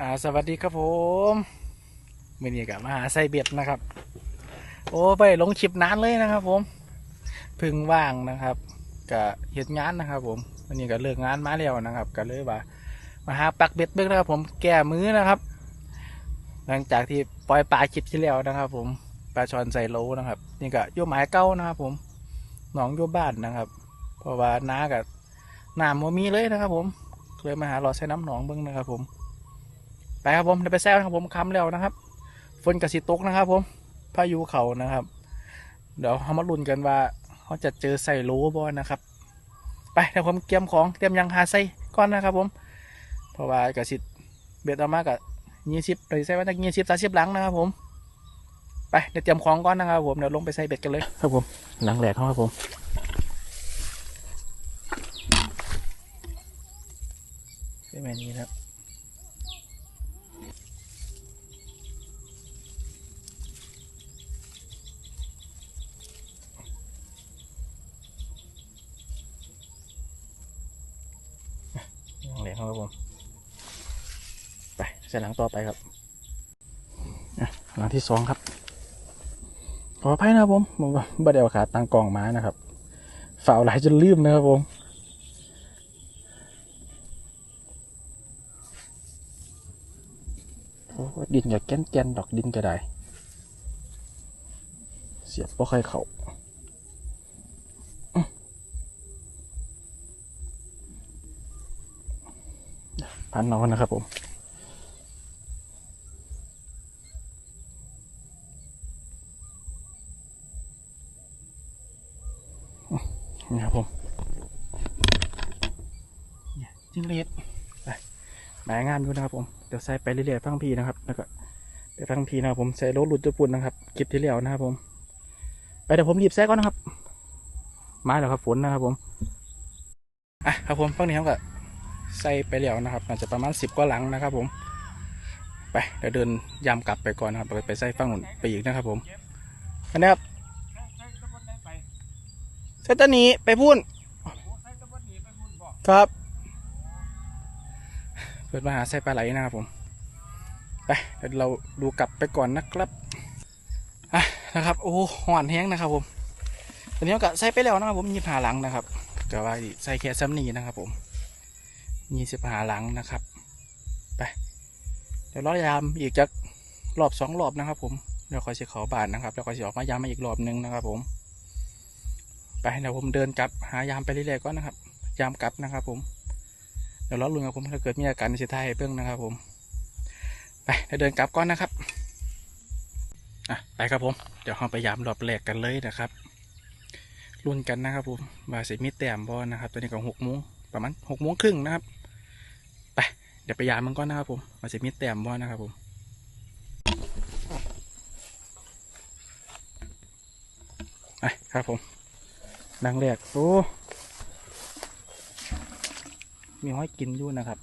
อ่าสวัสดีครับผมมื่อนี้กับมาหาไซเบ็ดนะครับ โอ้ไปลงคลิปนานเลยนะครับ ผมพึ่งว่างนะครับกับเหตุงานนะครับ ผมวันนี้ก็เลิกงานมาแล้วนะครับ ก็เลยว่ามาหาปักเบ็ดเบิ้งนะครับ ผมแก้มือนะครับ หลังจากที่ปล่อยปลาคลิปที่แล้วนะครับ ผมปลาชอนใส่โลนะครับ นี่ก็โยหมายเก้านะครับ ผมหนองโยบ้านนะครับ เพราะว่าน้ากับน้ำมันมีเลยนะครับ ผมเลยมาหาหลอดใส่น้ำหนองเบิ้งนะครับ ผม ไปครับผมเดี๋ยวไปแซวนะครับผมคำแล้วนะครับฝนกระสิตกนะครับ ผมพายุเขานะครับ เดี๋ยวเขามาลุ้นกันว่าเขาจะเจอใส่โลบอนะครับ ไปเดี๋ยวผมเตรียมของเตรียมยังหาใส่ก่อนนะครับ ผม เพราะว่ากระสิเบ็ดเอามากับยี่สิบเลยใส่ว่าจะยี่สิบสามสิบหลังนะครับ ผมไปเดี๋ยวเตรียมของก่อนนะครับ ผมเดี๋ยวลงไปใส่เบ็ดกันเลยครับผมหลังแหลกครับผมเป็นแบบนี้นะครับ ยังเหลยครับผมไปใส่หลังต่อไปครับอะหลังที่สองครับ ขออภัยนะครับผมผมบ่ได้เอาขาตั้งกล่องมานะครับฝ่าวหลายจนลืมนะครับผมโอ้ดินอย่าแก้นแกนๆดอกดินก็ได้ เสียบบ่ค่อยเข้า พันนอนนะครับผมนี่ครับผมเนี่ยจิ้งหรีดไปหมายงามอยู่นะครับผม เดี๋ยวใส่ไปเรื่อยๆฟังพีนะครับ แล้วก็ไปฟังพีนะครับผม ใส่รถหลุดญี่ปุ่นนะครับคลิปที่แล้วนะครับผม ไปเดี๋ยวผมรีบแซ่ก่อนนะครับ ไมาแล้วครับฝนนะครับผม อะครับผมฟังนี้ครับก็ ใส่ไปแล้วนะครับอาจจะประมาณสิบกว่าหลังนะครับผมไปเดี๋ยวเดินยามกลับไปก่อนนะครับไปไปใส่ฝั่งหนู้นไปอีกนะครับผมอันนี้ครับเซตหนีไปพูนครับ เปิดมาหาใส่ปลาไหลนะครับผมไปเดี๋ยวเราดูกลับไปก่อนนะครับอะนะครับโอ้หวานแห้งนะครับผมตอนนี้ก็ใส่ไปแล้วนะครับผมยิบหาหลังนะครับก็ว่าใส่แค่ซ้ำนี้นะครับผม ยี่สิบหาหลังนะครับ ไปเดี๋ยวรอยามอีกจากรอบสองรอบนะครับ ผมเดี๋ยวคอยเสียเขาบานนะครับแล้วคอยเสียออกมายามมาอีกรอบหนึงนะครับ ผม ไปเดี๋ยวผมเดินกลับหายามไปเรื่อยๆก่อนนะครับ ยามกลับนะครับ ผมเดี๋ยวรอลุงกับผมถ้าเกิดมีอาการเสียท้ายเบื้องนะครับ ผม ไปเดี๋ยวเดินกลับก่อนนะครับอะไปครับผม เดี๋ยวเราไปยามรอบแรกกันเลยนะครับรุ่นกันนะครับผมว่าสิมีแต้มบอนะครับตอนนี้ก็หกโมงประมาณหกโมงครึ่งนะครับ เดี๋ยวไปยามมันก่อนนะครับผมมันจะมีแต้มบ่นะครับผมไปครับผมดังแรกโอ้มีห้อยกินอยู่นะครับ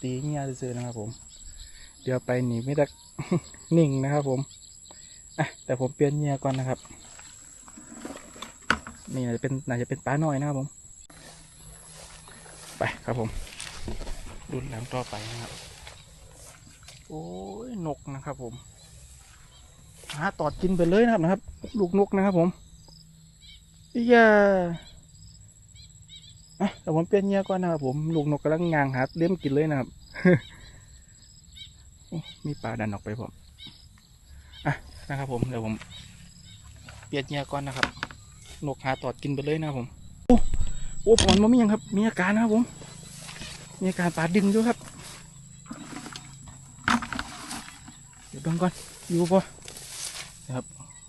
ตีเงี้ยซื้อนะครับผม เดี๋ยวไปหนีไม่ได้นิ่งนะครับผมอะแต่ผมเปลี่ยนเงี้ยก่อนนะครับ นี่น่าจะเป็นน่าจะเป็นปลาหน่อยนะครับผม ไปครับผม รุ่นหลังต่อไปนะครับ โอ้ยนกนะครับผม หาตอดกินไปเลยนะครับนะครับ ลูกนกนะครับผมอียาอะเดี๋ยวผมเปลี่ยนเงี้ยก่อนนะครับผม ลูกนกกำลังงางหาเลี้ยมกินเลยนะครับ มีปลาดันออกไปผม อะนะครับผมเดี๋ยวผมเปลี่ยนเงี้ยก่อนนะครับ นกหาตอดกินไปเลยนะครับผม โอ้ผอนมันมีหยังครับ มีอาการนะครับผม มีอาการปาดดึงด้วยครับ เดี๋ยวเบิ่งก่อนอยู่ปะนะครับ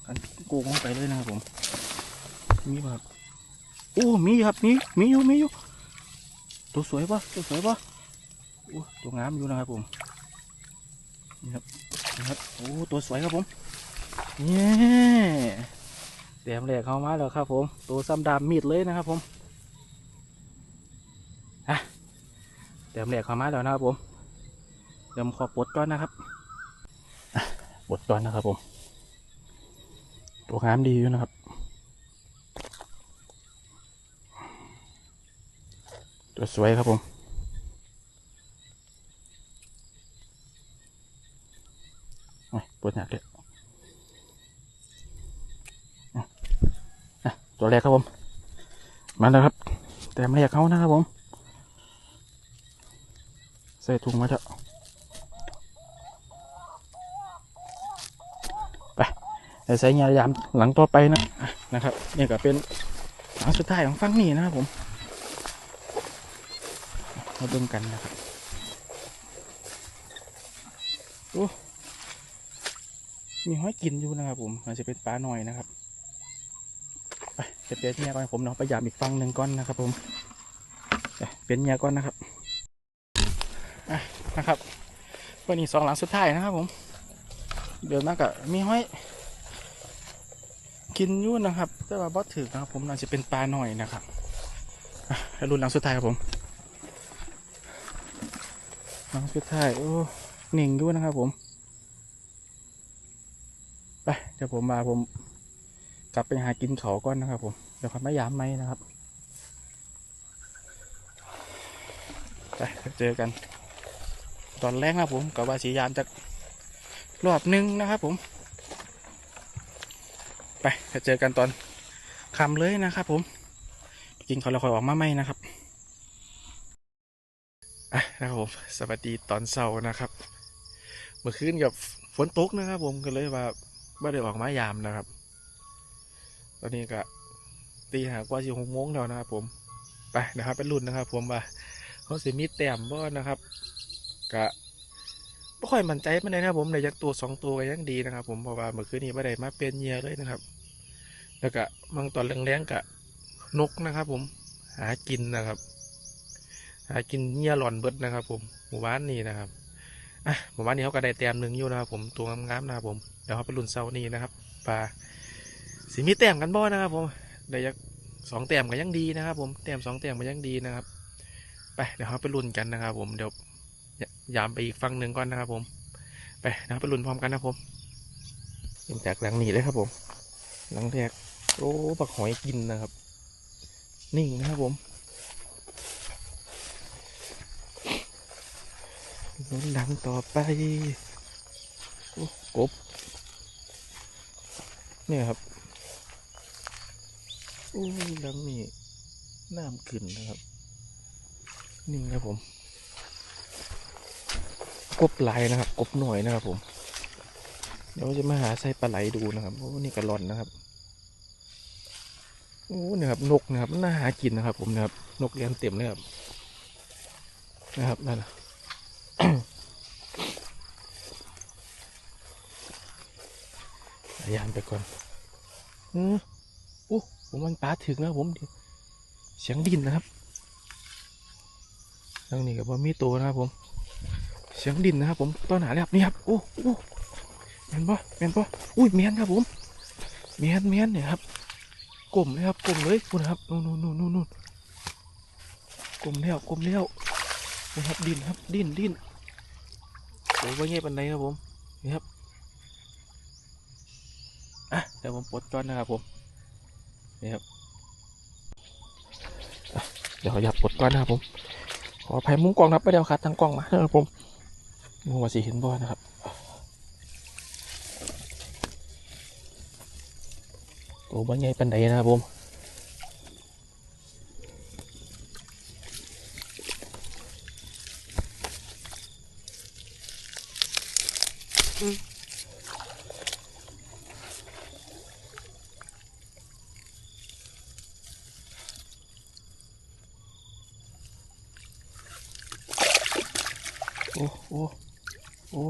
กันโกงลงไปเลยนะครับผม มีป่ะครับโอ้มีครับมีมีอยู่มีอยู่ตัวสวยปะตัวสวยปะโอ้ตัวงามอยู่นะครับผมนี่ครับนี่ครับโอ้ตัวสวยครับผมเนี่ยเตรียมแหลกเข้ามาแล้วครับผม ตัวซ้ำดำมีดเลยนะครับผม เตรียมแหลกเข้ามาแล้วนะครับผมเดี๋ยวผมขอปลดก่อนนะครับปลดก่อนนะครับผมตัวงามดีอยู่นะครับ ตัวสวยครับผมปวดหนักเลยตัวแรกครับผม มาแล้วครับ แต่ไม่อยากเขานะครับผม ใส่ถุงมาเถอะไปใส่ยายามหลังต่อไปนะนะครับนี่ก็เป็นหลังสุดท้ายของฟังนี่นะครับผมมาดูกันนะครับโอ้มีห้อยกินอยู่นะครับผมอาจจะเป็นปลาหน่อยนะครับไปจะเป็นเนี่ยก่อนผมเนาะพยายามอีกฟังหนึ่งก้อนนะครับผมไปเป็นเนี่ยก้อนนะครับ นะครับวันนี้สองหลังสุดท้ายนะครับผม เดี๋ยวมากะมีห้อย กินยุ่นนะครับ แต่ว่าบอสถือนะครับ ผมน่าจะเป็นปลาหน่อยนะครับแล้วรุ่นหลังสุดท้ายครับผม หลังสุดท้ายโอ้หนิ่งยู่นนะครับ ผมไปเดี๋ยวผมมาผมกลับไปหากินเขาก่อนนะครับ ผมเดี๋ยวค่อยมายามไหมนะครับไปเจอกัน อนแรกนะผมกับว่าสียามจากรอบหนึงนะครับผม ไปจะเจอกันตอนคำเลยนะครับผมกินเขาวเราค่อยออกมาไหมนะครับอะนะครับผมสวัสดีตอนเช้านะครับ เมื่อคืนกับฝนตกนะครับ ผมก็เลยว่าไม่ได้ออกมายามนะครับ ตอนนี้ก็ตีหากว่าสิหกโมงแล้วนะครับผมไปนะครับเป็นรุ่นนะครับ ผมว่าเขาสิมีแต้มบ่นะครับ ก็ไม่ค่อยมั่นใจมันเลยนะครับผมในยักตัวสองตัวก็ยังดีนะครับ ผมเพราะว่าเมื่อคืนนี้ไม่ได้มาเป็นเหยียเลยนะครับ แล้วก็บางตอนแรงๆกับนกนะครับ ผมหากินนะครับ หากินเหยียหล่อนเบิดนะครับ ผมหมู่บ้านนี้นะครับอะหมู่บ้านนี้เขาก็ได้แต้มหนึ่งอยู่นะครับ ผมตัวงามๆนะครับผมเดี๋ยวเขาไปลุ้นเซานี้นะครับปลาสีมีแต้มกันบ่นะครับ ผมได้ยักสองแต้มก็ยังดีนะครับ ผมแต้มสองแต้มก็ยังดีนะครับไปเดี๋ยวเขาไปลุ้นกันนะครับ ผมเดี๋ยว ยามไปอีกฝั่งหนึ่งก่อนนะครับผม ไปนะครับไปลุ้นพร้อมกันนะครับผมเริ่มจากหลังนี้เลยครับผม หลังแรกโอ้ปักหอยกินนะครับ นิ่งนะครับผมลุ้นหลังต่อไปกบเนี่ยครับโอ้หลังนี้น้ำขึ้นนะครับ นิ่งครับผม กบลายนะครับ กบหน่อยนะครับ ผม เดี๋ยวจะมาหาไส้ปลาไหลดูนะครับโอ้นี่กระลอนนะครับโอ้เนี่ยครับนกนะครับน่าหากินนะครับ ผมนะครับ นกเลี้ยงเต็มเลยครับนะครับนั่นนะยายามไปก่อนอือโอ้ผมมันปลาถึงนะครับผมเสียงดินนะครับทางนี้กับว่ามีตัวนะครับผม สียงดินนะครับผมต้นหาแล้วครับนี่ครับโอ้โอ้แมนปะแมนปะอุ้ยแมนครับผมแมนแมนเนี่ยครับกลมเลยครับกลมเลยคุณครับนู่นนู่นนู่นนู่นกลมแล้วกลมแล้วนะครับดินครับดินดินโอ้ยเงี้ยปันไหนครับผมนี่ครับอะเดี๋ยวผมปลดก่อนนะครับผมนี่ครับเดี๋ยวขอหยับปลดก่อนนะครับผมขออภัยมุมกล้องนะครับไม่ได้เอาขาตั้งกล้องมานะครับผม มัวาสีเห็นบ่นะครับตัวบ้านใหญ่ปันใดนะครับผมโอ้โอ้ โอ้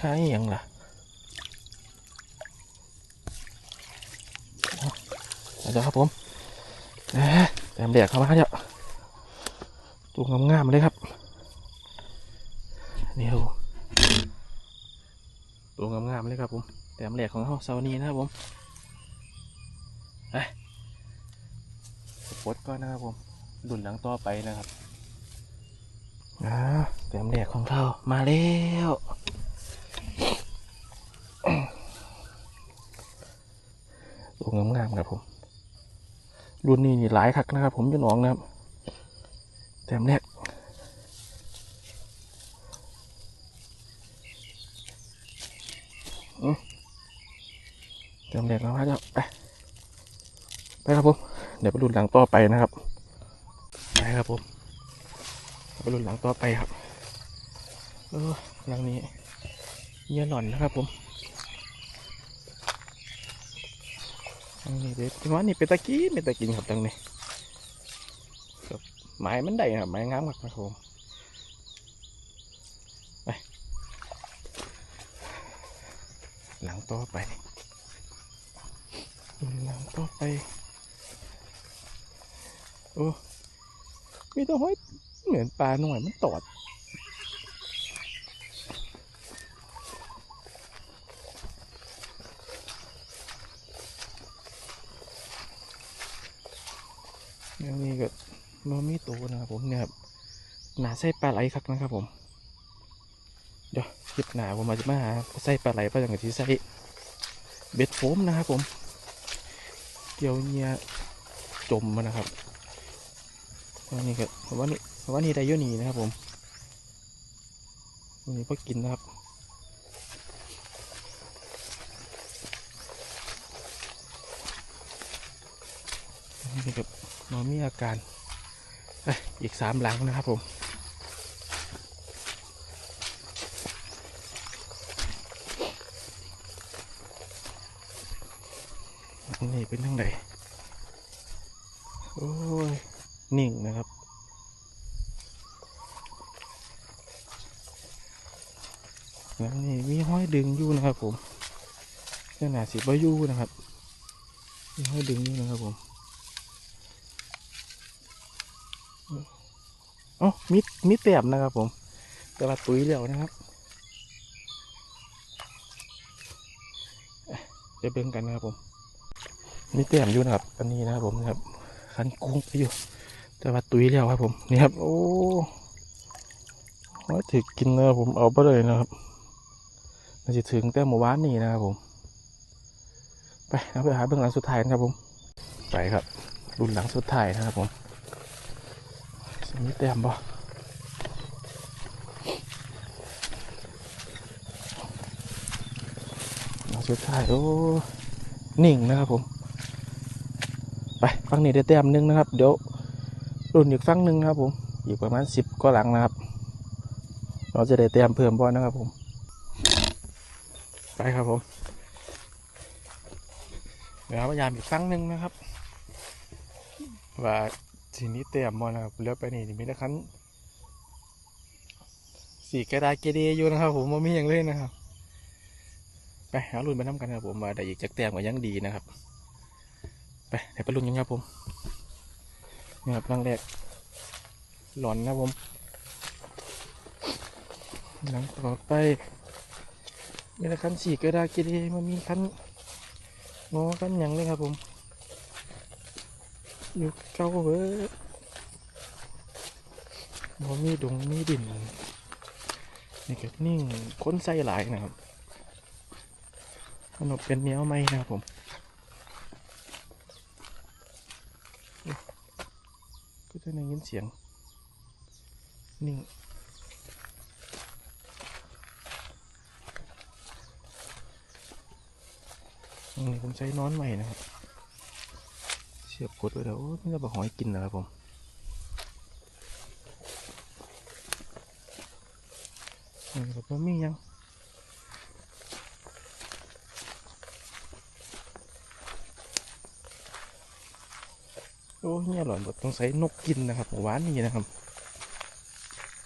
หาอย่างล่ะเอาเดี๋ยวครับผมแหมแต้มแดกเข้ามาแล้วตัวงามๆเลยครับนี่ครับตัวงามๆเลยครับผมแต้มแดกของเขาเซานี้นะครับผมไปปลดก่อนนะครับผมดุนหลังต่อไปนะครับอ่า เติมแดกของเรามาแล้วลูยงามครับผม รุ่นนี้นี่หลายคักนะครับ ผมจะหนองนะครับเติมแรกเติมแรกแล้วพระเจ้าไปไปครับผม เดี๋ยวไปรุ่นหลังต่อไปนะครับไปครับผมไปรุ่นหลังต่อไปครับ เออหลังนี้เยี่ยหล่อนนะครับผมหลังนี้เด็ดว่านี่เป็นตะกี้เป็นตะกินครับตรงนี้ครับไม้มันได้ครับไม้งามมากนะครับผมไปหลังต่อไปหลังต่อไปโอ้มีตัวห้อยเหมือนปลาหน่อยมันตอด ย่างนี้ก็โนมีตัวนะครับผมเนี่ยครับหนาใส่ปลาไหลครับนะครับผมเดี๋ยวคลิปหนาผมมาจะมาหาใส่ปลาไหลปลาอย่างที่ใส่เบ็ดโฟมนะครับผมเกี่ยวเนี่ยจมมานะครับวันนี้ก็ผมว่านี่ผมว่านี่ได้ยนี่นะครับผมวันนี้พอกินนะครับนี่ก็ นอนมีอาการเอ้ยอีกสามหลังนะครับผมนี่เป็นทั้งใดโอ้ย นิ่งนะครับแล้วนี่มีห้อยดึงอยู่นะครับผมขนาดสิบวายูนะครับมีห้อยดึงอยู่นะครับผม เอ๋อมิดมิดแต้มนะครับผม แต่ว่าตุ้ยแล้วนะครับเอ๊ะเบิ่งกันนะครับผมมีเต็มอยู่นะครับ อันนี้นะครับผมนะครับคันกุ้งไปอยู่ แต่ว่าตุยแล้วครับผมนี่ครับ โอ้ว่าถือกินนะครับผมเอาไปเลยนะครับมันจะถึงแต่หมู่บ้านนี่นะครับผม ไปเอาไปหาเบื้องหลังสุดท้ายนะครับผม ไปครับรุ่นหลังสุดท้ายนะครับผม มีเต็มบ่หลังสุดท้ายโอ้นิ่งนะครับผม ไปฟังนี้ได้แต้มหนึงนะครับ เดี๋ยวรุ่นอีกฟังหนึ่งนะครับ ผมอีกประมาณสิบก็หลังนะครับ เราจะได้แต้มเพิ่มบ่นะครับผม ไปครับผมเดี๋ยวพยายามอีกฟังหนึ่งนะครับ ว่า ทีนี้แต้มบ่นะครับเลี้ยวไปนี่นี่มีแต่คันสีกระดาษเกเรอยู่นะครับ ผมว่ามีอย่างเลยนะครับ ไปหารุ่นไปน้ำกันครับผมว่าได้อีกจักแต้มก็ยังดีนะครับ ไปเดี๋ยวไปรุ่นกันครับผมนี่ครับรังแรกหลอนนะผมหลังต่อไปมีแต่คันสีกระดาษเกเลมันมีคันงอคันหยังเลยครับผม อยู่เก้าเว้ยบ่มีดงมีดินนี่ก็นิ่งค้นใส่หลายนะครับขนมเป็นเนี้ยวไหมนะครับผมก็จะได้ยินเสียง นิ่งอันนี้ผมใช้นอนใหม่นะครับ สียบกดไว้แล้วไม่ได้บะหอยกินนะครับผมอันนี้ก็บ่มียังโอ้เนี่ยหลอนแบบต้องใช้นกกินนะครับหวานนี่นะครับ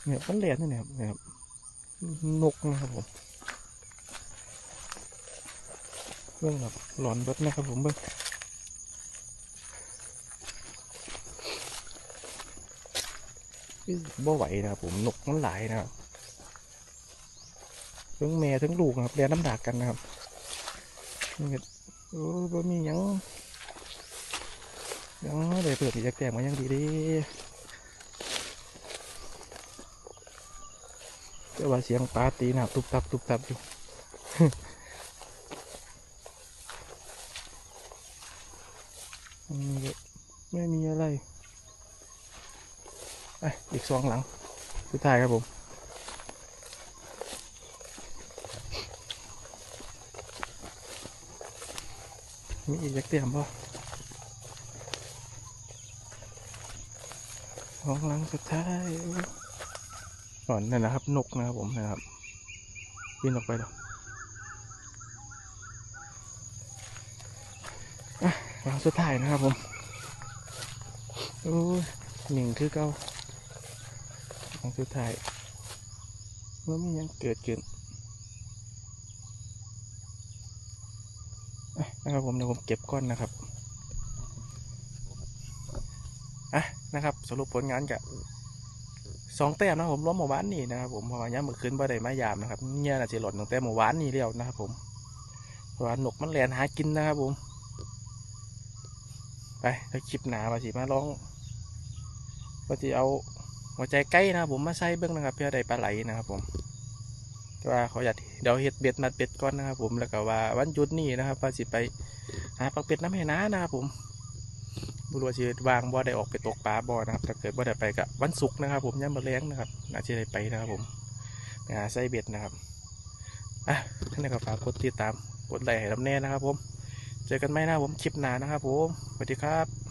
เนี่ยมันแหลนนี่นะครับนี่ยครับ นกนะครับผมเรื่องแบบหลอนเบิดนะครับผมเบิ้ง คือบ่ไหวนะครับผมนกมันหลายนะครับทั้งแม่ทั้งลูกนะครับเรียนน้ำดากกันนะครับนี่ก็โอ้บ่มียังยังเดี๋ยวเปิดอีกแจกมายังดีดีก็ว่าเสียงปลาตีนะครับตุบตับตุบตับอยู่ไม่มีอะไร อีกสองหลัง สุดท้ายครับผมมีอีกจักเตรียมบ่ของหลังสุดท้ายก่อนนั่นนะครับ นกนะครับผมนะครับบินออกไปแล้วหลังสุดท้ายนะครับผมโอ้ยหนึ่งคือเก้า หลังสุดท้ายเมื่อมียังเกิดขึ้นนะครับผมเดี๋ยวผมเก็บก้อนนะครับอะนะครับ สรุปผลงานกับสองแต้มนะผมล้มหมู่บ้านนี่นะครับผมเพราะว่าย้ำเมื่อคืนบ่ได้มายามนะครับเนี่ยน่าจะหล่นตั้งแต่หมู่บ้านนี่เรียวนะครับผมเพราะว่าหนกมันแลนหากินนะครับผม ไปแล้วคลิปหนามาสิมาลองว่าจะเอา หัวใจใกล้นะครับผมมาใส่เบื้องนะครับเพื่อได้ปลาไหลนะครับผมว่าเขาอยากเดี๋ยวเห็ดเบ็ดมัดเป็ดก่อนนะครับผมแล้วก็ว่าวันหยุดนี้นะครับว่าสิไปหาปลาเป็ดน้ำให้น้านะครับผมบุรุษชีวางบ่ได้ออกไปตกปลาบ่อนะครับถ้าเกิดบ่ได้ไปกับวันศุกร์นะครับ ผมย่ำมาแรงนะครับน่าจะได้ไปนะครับผมไปหาไส้เบ็ดนะครับอะท่านนก็ฝากกดติดตามกดไลค์ให้ลำแน่นะครับ ผม เจอกันไหมนะครับผมคลิปหน้านะครับ ผมสวัสดีครับ